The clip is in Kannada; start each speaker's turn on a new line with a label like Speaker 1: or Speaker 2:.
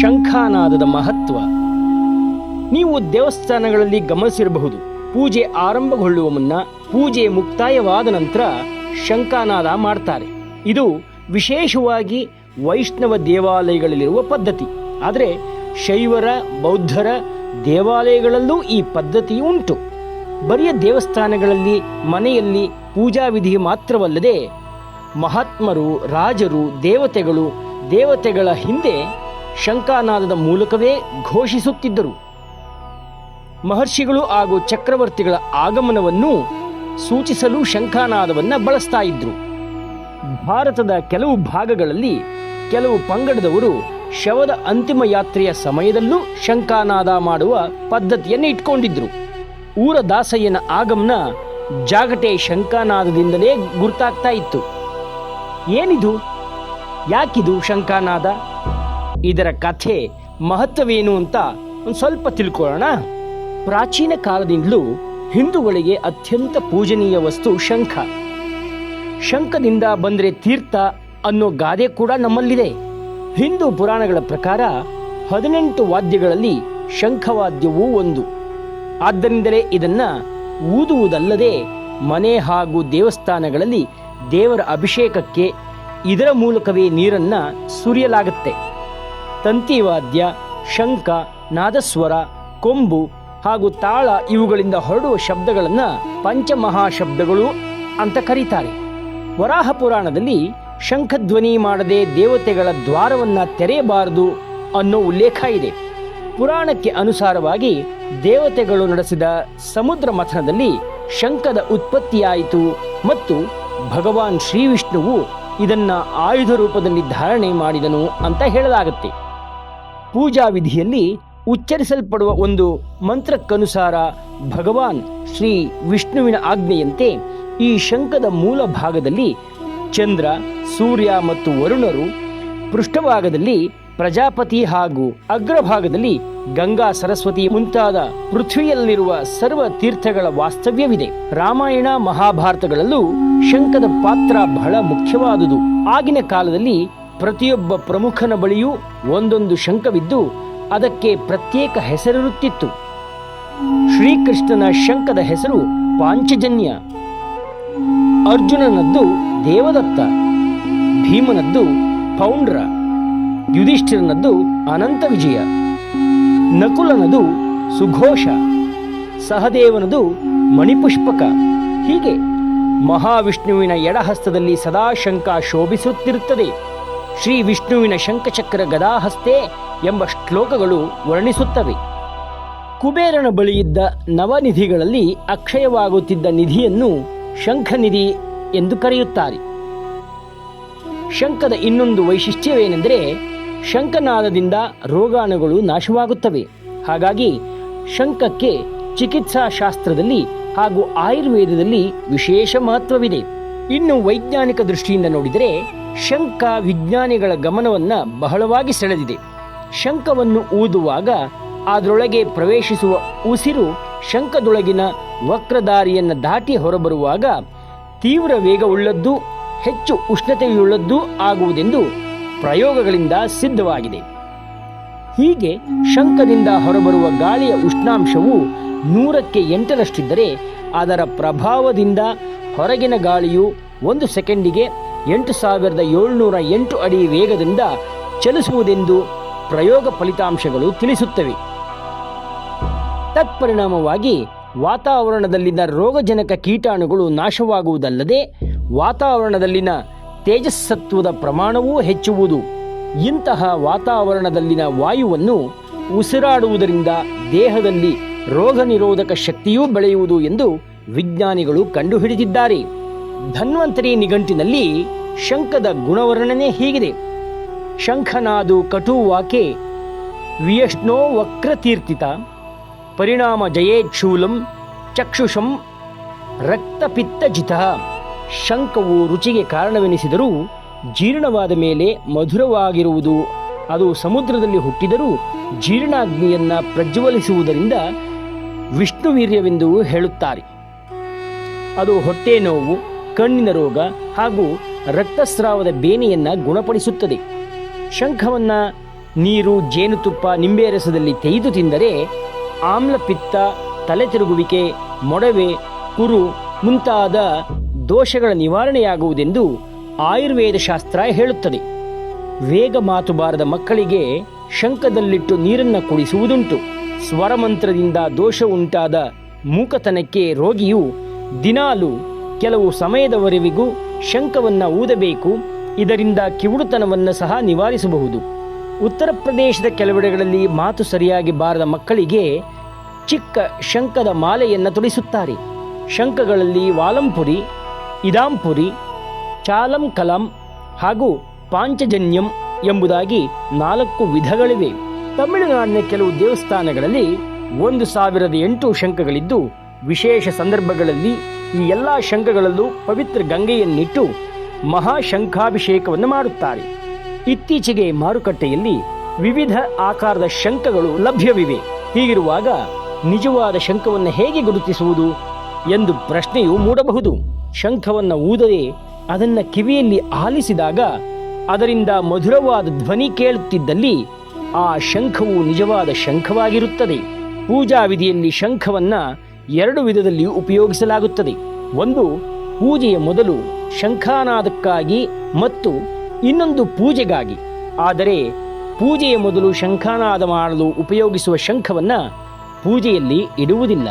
Speaker 1: ಶಂಖಾನಾದದ ಮಹತ್ವ. ನೀವು ದೇವಸ್ಥಾನಗಳಲ್ಲಿ ಗಮನಿಸಿರಬಹುದು. ಪೂಜೆ ಆರಂಭಗೊಳ್ಳುವ ಮುನ್ನ ಪೂಜೆ ಮುಕ್ತಾಯವಾದ ನಂತರ ಶಂಖಾನಾದ ಮಾಡ್ತಾರೆ. ಇದು ವಿಶೇಷವಾಗಿ ವೈಷ್ಣವ ದೇವಾಲಯಗಳಲ್ಲಿರುವ ಪದ್ಧತಿ. ಆದರೆ ಶೈವರ, ಬೌದ್ಧರ ದೇವಾಲಯಗಳಲ್ಲೂ ಈ ಪದ್ಧತಿ ಉಂಟು. ಬರಿಯ ದೇವಸ್ಥಾನಗಳಲ್ಲಿ ಮನೆಯಲ್ಲಿ ಪೂಜಾ ವಿಧಿ ಮಾತ್ರವಲ್ಲದೆ ಮಹಾತ್ಮರು, ರಾಜರು, ದೇವತೆಗಳು ದೇವತೆಗಳ ಹಿಂದೆ ಶಂಖಾನಾದದ ಮೂಲಕವೇ ಘೋಷಿಸುತ್ತಿದ್ದರು. ಮಹರ್ಷಿಗಳು ಹಾಗೂ ಚಕ್ರವರ್ತಿಗಳ ಆಗಮನವನ್ನು ಸೂಚಿಸಲು ಶಂಖಾನಾದವನ್ನು ಬಳಸ್ತಾ ಇದ್ರು. ಭಾರತದ ಕೆಲವು ಭಾಗಗಳಲ್ಲಿ ಕೆಲವು ಪಂಗಡದವರು ಶವದ ಅಂತಿಮ ಯಾತ್ರೆಯ ಸಮಯದಲ್ಲೂ ಶಂಖಾನಾದ ಮಾಡುವ ಪದ್ಧತಿಯನ್ನು ಇಟ್ಕೊಂಡಿದ್ರು. ಊರ ದಾಸಯ್ಯನ ಆಗಮನ ಜಾಗಟೆ ಶಂಖಾನಾದದಿಂದಲೇ ಗುರ್ತಾಗ್ತಾ ಇತ್ತು. ಏನಿದು? ಯಾಕಿದು ಶಂಖಾನಾದ? ಇದರ ಕಥೆ ಮಹತ್ವವೇನು ಅಂತ ಒಂದು ಸ್ವಲ್ಪ ತಿಳ್ಕೊಳ್ಳೋಣ. ಪ್ರಾಚೀನ ಕಾಲದಿಂದಲೂ ಹಿಂದೂಗಳಿಗೆ ಅತ್ಯಂತ ಪೂಜನೀಯ ವಸ್ತು ಶಂಖ. ಶಂಖದಿಂದ ಬಂದರೆ ತೀರ್ಥ ಅನ್ನೋ ಗಾದೆ ಕೂಡ ನಮ್ಮಲ್ಲಿದೆ. ಹಿಂದೂ ಪುರಾಣಗಳ ಪ್ರಕಾರ ಹದಿನೆಂಟು ವಾದ್ಯಗಳಲ್ಲಿ ಶಂಖವಾದ್ಯವೂ ಒಂದು. ಆದ್ದರಿಂದಲೇ ಇದನ್ನ ಊದುವುದಲ್ಲದೆ ಮನೆ ಹಾಗೂ ದೇವಸ್ಥಾನಗಳಲ್ಲಿ ದೇವರ ಅಭಿಷೇಕಕ್ಕೆ ಇದರ ಮೂಲಕವೇ ನೀರನ್ನ ಸುರಿಯಲಾಗುತ್ತೆ. ತಂತಿವಾದ್ಯ, ಶಂಖ, ನಾದಸ್ವರ, ಕೊಂಬು ಹಾಗೂ ತಾಳ ಇವುಗಳಿಂದ ಹೊರಡುವ ಶಬ್ದಗಳನ್ನು ಪಂಚಮಹಾಶಬ್ದಗಳು ಅಂತ ಕರೀತಾರೆ. ವರಾಹ ಪುರಾಣದಲ್ಲಿ ಶಂಖಧ್ವನಿ ಮಾಡದೆ ದೇವತೆಗಳ ದ್ವಾರವನ್ನು ತೆರೆಯಬಾರದು ಅನ್ನೋ ಉಲ್ಲೇಖ ಇದೆ. ಪುರಾಣಕ್ಕೆ ಅನುಸಾರವಾಗಿ ದೇವತೆಗಳು ನಡೆಸಿದ ಸಮುದ್ರ ಮಥನದಲ್ಲಿ ಶಂಖದ ಉತ್ಪತ್ತಿಯಾಯಿತು ಮತ್ತು ಭಗವಾನ್ ಶ್ರೀವಿಷ್ಣುವು ಇದನ್ನ ಆಯುಧ ರೂಪದಲ್ಲಿ ಧಾರಣೆ ಮಾಡಿದನು ಅಂತ ಹೇಳಲಾಗುತ್ತೆ. ಪೂಜಾ ವಿಧಿಯಲ್ಲಿ ಉಚ್ಚರಿಸಲ್ಪಡುವ ಒಂದು ಮಂತ್ರಕ್ಕನುಸಾರ ಭಗವಾನ್ ಶ್ರೀ ವಿಷ್ಣುವಿನ ಆಜ್ಞೆಯಂತೆ ಈ ಶಂಖದ ಮೂಲ ಭಾಗದಲ್ಲಿ ಚಂದ್ರ, ಸೂರ್ಯ ಮತ್ತು ವರುಣರು ಪೃಷ್ಠಭಾಗದಲ್ಲಿ ಪ್ರಜಾಪತಿ ಹಾಗೂ ಅಗ್ರಭಾಗದಲ್ಲಿ ಗಂಗಾ ಸರಸ್ವತಿ ಮುಂತಾದ ಪೃಥ್ವಿಯಲ್ಲಿರುವ ಸರ್ವ ತೀರ್ಥಗಳ ವಾಸ್ತವ್ಯವಿದೆ. ರಾಮಾಯಣ ಮಹಾಭಾರತಗಳಲ್ಲೂ ಶಂಖದ ಪಾತ್ರ ಬಹಳ ಮುಖ್ಯವಾದುದು. ಆಗಿನ ಕಾಲದಲ್ಲಿ ಪ್ರತಿಯೊಬ್ಬ ಪ್ರಮುಖನ ಬಳಿಯೂ ಒಂದೊಂದು ಶಂಖವಿದ್ದು ಅದಕ್ಕೆ ಪ್ರತ್ಯೇಕ ಹೆಸರಿರುತ್ತಿತ್ತು. ಶ್ರೀಕೃಷ್ಣನ ಶಂಖದ ಹೆಸರು ಪಾಂಚಜನ್ಯ. ಅರ್ಜುನನದ್ದು ದೇವದತ್ತ. ಭೀಮನದ್ದು ಪೌಂಡ್ರ. ಯುಧಿಷ್ಠಿರನದ್ದು ಅನಂತ ವಿಜಯ. ನಕುಲನದು ಸುಘೋಷ. ಸಹದೇವನದು ಮಣಿಪುಷ್ಪಕ. ಹೀಗೆ ಮಹಾವಿಷ್ಣುವಿನ ಎಡಹಸ್ತದಲ್ಲಿ ಸದಾ ಶಂಕ ಶೋಭಿಸುತ್ತಿರುತ್ತದೆ. ಶ್ರೀ ವಿಷ್ಣುವಿನ ಶಂಖಚಕ್ರ ಗದಾಹಸ್ತೆ ಎಂಬ ಶ್ಲೋಕಗಳು ವರ್ಣಿಸುತ್ತವೆ. ಕುಬೇರನ ಬಳಿಯಿದ್ದ ನವನಿಧಿಗಳಲ್ಲಿ ಅಕ್ಷಯವಾಗುತ್ತಿದ್ದ ನಿಧಿಯನ್ನು ಶಂಖನಿಧಿ ಎಂದು ಕರೆಯುತ್ತಾರೆ. ಶಂಖದ ಇನ್ನೊಂದು ವೈಶಿಷ್ಟ್ಯವೇನೆಂದರೆ ಶಂಖನಾದದಿಂದ ರೋಗಾಣುಗಳು ನಾಶವಾಗುತ್ತವೆ. ಹಾಗಾಗಿ ಶಂಖಕ್ಕೆ ಚಿಕಿತ್ಸಾ ಶಾಸ್ತ್ರದಲ್ಲಿ ಹಾಗೂ ಆಯುರ್ವೇದದಲ್ಲಿ ವಿಶೇಷ ಮಹತ್ವವಿದೆ. ಇನ್ನು ವೈಜ್ಞಾನಿಕ ದೃಷ್ಟಿಯಿಂದ ನೋಡಿದರೆ ಶಂಖ ವಿಜ್ಞಾನಿಗಳ ಗಮನವನ್ನು ಬಹಳವಾಗಿ ಸೆಳೆದಿದೆ. ಶಂಖವನ್ನು ಊದುವಾಗ ಅದರೊಳಗೆ ಪ್ರವೇಶಿಸುವ ಉಸಿರು ಶಂಖದೊಳಗಿನ ವಕ್ರದಾರಿಯನ್ನು ದಾಟಿ ಹೊರಬರುವಾಗ ತೀವ್ರ ವೇಗವುಳ್ಳದ್ದು, ಹೆಚ್ಚು ಉಷ್ಣತೆಯುಳ್ಳದ್ದು ಆಗುವುದೆಂದು ಪ್ರಯೋಗಗಳಿಂದ ಸಿದ್ಧವಾಗಿದೆ. ಹೀಗೆ ಶಂಖದಿಂದ ಹೊರಬರುವ ಗಾಳಿಯ ಉಷ್ಣಾಂಶವು ನೂರಕ್ಕೆ ಎಂಟರಷ್ಟಿದ್ದರೆ ಅದರ ಪ್ರಭಾವದಿಂದ ಹೊರಗಿನ ಗಾಳಿಯು ಒಂದು ಸೆಕೆಂಡಿಗೆ ಎಂಟು ಸಾವಿರದ ಏಳುನೂರ ಎಂಟು ಅಡಿ ವೇಗದಿಂದ ಚಲಿಸುವುದೆಂದು ಪ್ರಯೋಗ ಫಲಿತಾಂಶಗಳು ತಿಳಿಸುತ್ತವೆ. ತತ್ಪರಿಣಾಮವಾಗಿ ವಾತಾವರಣದಲ್ಲಿನ ರೋಗಜನಕ ಕೀಟಾಣುಗಳು ನಾಶವಾಗುವುದಲ್ಲದೆ ವಾತಾವರಣದಲ್ಲಿನ ತೇಜಸ್ಸತ್ವದ ಪ್ರಮಾಣವೂ ಹೆಚ್ಚುವುದು. ಇಂತಹ ವಾತಾವರಣದಲ್ಲಿನ ವಾಯುವನ್ನು ಉಸಿರಾಡುವುದರಿಂದ ದೇಹದಲ್ಲಿ ರೋಗ ನಿರೋಧಕ ಶಕ್ತಿಯೂ ಬೆಳೆಯುವುದು ಎಂದು ವಿಜ್ಞಾನಿಗಳು ಕಂಡುಹಿಡಿದಿದ್ದಾರೆ. ಧನ್ವಂತರಿ ನಿಘಂಟಿನಲ್ಲಿ ಶಂಖದ ಗುಣವರ್ಣನೆ ಹೀಗಿದೆ. ಶಂಖನಾದು ಕಟುವಾಕೆ ವಿಯಷ್ಣೋ ವಕ್ರತೀರ್ಥಿತ ಪರಿಣಾಮ ಜಯೇಚ್ಛೂಲಂ ಚಕ್ಷುಷಂ ರಕ್ತಪಿತ್ತಜಿತ. ಶಂಖವು ರುಚಿಗೆ ಕಾರಣವೆನಿಸಿದರೂ ಜೀರ್ಣವಾದ ಮೇಲೆ ಮಧುರವಾಗಿರುವುದು. ಅದು ಸಮುದ್ರದಲ್ಲಿ ಹುಟ್ಟಿದರೂ ಜೀರ್ಣಾಗ್ನಿಯನ್ನು ಪ್ರಜ್ವಲಿಸುವುದರಿಂದ ವಿಷ್ಣುವೀರ್ಯವೆಂದು ಹೇಳುತ್ತಾರೆ. ಅದು ಹೊಟ್ಟೆ ನೋವು, ಕಣ್ಣಿನ ರೋಗ ಹಾಗೂ ರಕ್ತಸ್ರಾವದ ಬೇನೆಯನ್ನು ಗುಣಪಡಿಸುತ್ತದೆ. ಶಂಖವನ್ನು ನೀರು, ಜೇನುತುಪ್ಪ ನಿಂಬೆ ರಸದಲ್ಲಿ ತೆಗೆದು ತಿಂದರೆ ಆಮ್ಲಪಿತ್ತ ತಲೆ ತಿರುಗುವಿಕೆ ಮೊಡವೆ, ಕುರು ಮುಂತಾದ ದೋಷಗಳ ನಿವಾರಣೆಯಾಗುವುದೆಂದು ಆಯುರ್ವೇದ ಶಾಸ್ತ್ರ ಹೇಳುತ್ತದೆ. ವೇಗ ಮಾತು ಬಾರದ ಮಕ್ಕಳಿಗೆ ಶಂಖದಲ್ಲಿಟ್ಟು ನೀರನ್ನು ಕುಡಿಸುವುದುಂಟು. ಸ್ವರಮಂತ್ರದಿಂದ ದೋಷ ಉಂಟಾದ ಮೂಕತನಕ್ಕೆ ರೋಗಿಯು ದಿನಾಲು ಕೆಲವು ಸಮಯದವರೆವಿಗೂ ಶಂಖವನ್ನು ಊದಬೇಕು, ಇದರಿಂದ ಕಿವುಡುತನವನ್ನು ಸಹ ನಿವಾರಿಸಬಹುದು. ಉತ್ತರ ಪ್ರದೇಶದ ಕೆಲವೆಡೆಗಳಲ್ಲಿ ಮಾತು ಸರಿಯಾಗಿ ಬಾರದ ಮಕ್ಕಳಿಗೆ ಚಿಕ್ಕ ಶಂಖದ ಮಾಲೆಯನ್ನು ತೊಡಿಸುತ್ತಾರೆ. ಶಂಖಗಳಲ್ಲಿ ವಾಲಂಪುರಿ, ಇದಾಂಪುರಿ ಚಾಲಂ ಕಲಂ ಹಾಗೂ ಪಾಂಚಜನ್ಯಂ ಎಂಬುದಾಗಿ ನಾಲ್ಕು ವಿಧಗಳಿವೆ. ತಮಿಳುನಾಡಿನ ಕೆಲವು ದೇವಸ್ಥಾನಗಳಲ್ಲಿ ಒಂದು ಸಾವಿರದ ಎಂಟು ಶಂಖಗಳಿದ್ದು, ವಿಶೇಷ ಸಂದರ್ಭಗಳಲ್ಲಿ ಈ ಎಲ್ಲ ಶಂಖಗಳಲ್ಲೂ ಪವಿತ್ರ ಗಂಗೆಯನ್ನಿಟ್ಟು ಮಹಾಶಂಖಾಭಿಷೇಕವನ್ನು ಮಾಡುತ್ತಾರೆ. ಇತ್ತೀಚೆಗೆ ಮಾರುಕಟ್ಟೆಯಲ್ಲಿ ವಿವಿಧ ಆಕಾರದ ಶಂಖಗಳು ಲಭ್ಯವಿವೆ. ಹೀಗಿರುವಾಗ ನಿಜವಾದ ಶಂಖವನ್ನು ಹೇಗೆ ಗುರುತಿಸುವುದು ಎಂದು ಪ್ರಶ್ನೆಯು ಮೂಡಬಹುದು. ಶಂಖವನ್ನು ಊದದೆ ಅದನ್ನು ಕಿವಿಯಲ್ಲಿ ಆಲಿಸಿದಾಗ ಅದರಿಂದ ಮಧುರವಾದ ಧ್ವನಿ ಕೇಳುತ್ತಿದ್ದಲ್ಲಿ ಆ ಶಂಖವು ನಿಜವಾದ ಶಂಖವಾಗಿರುತ್ತದೆ. ಪೂಜಾ ವಿಧಿಯಲ್ಲಿ ಶಂಖವನ್ನ ಎರಡು ವಿಧದಲ್ಲಿ ಉಪಯೋಗಿಸಲಾಗುತ್ತದೆ. ಒಂದು ಪೂಜೆಯ ಮೊದಲು ಶಂಖಾನಾದಕ್ಕಾಗಿ ಮತ್ತು ಇನ್ನೊಂದು ಪೂಜೆಗಾಗಿ. ಆದರೆ ಪೂಜೆಯ ಮೊದಲು ಶಂಖಾನಾದ ಮಾಡಲು ಉಪಯೋಗಿಸುವ ಶಂಖವನ್ನ ಪೂಜೆಯಲ್ಲಿ ಇಡುವುದಿಲ್ಲ.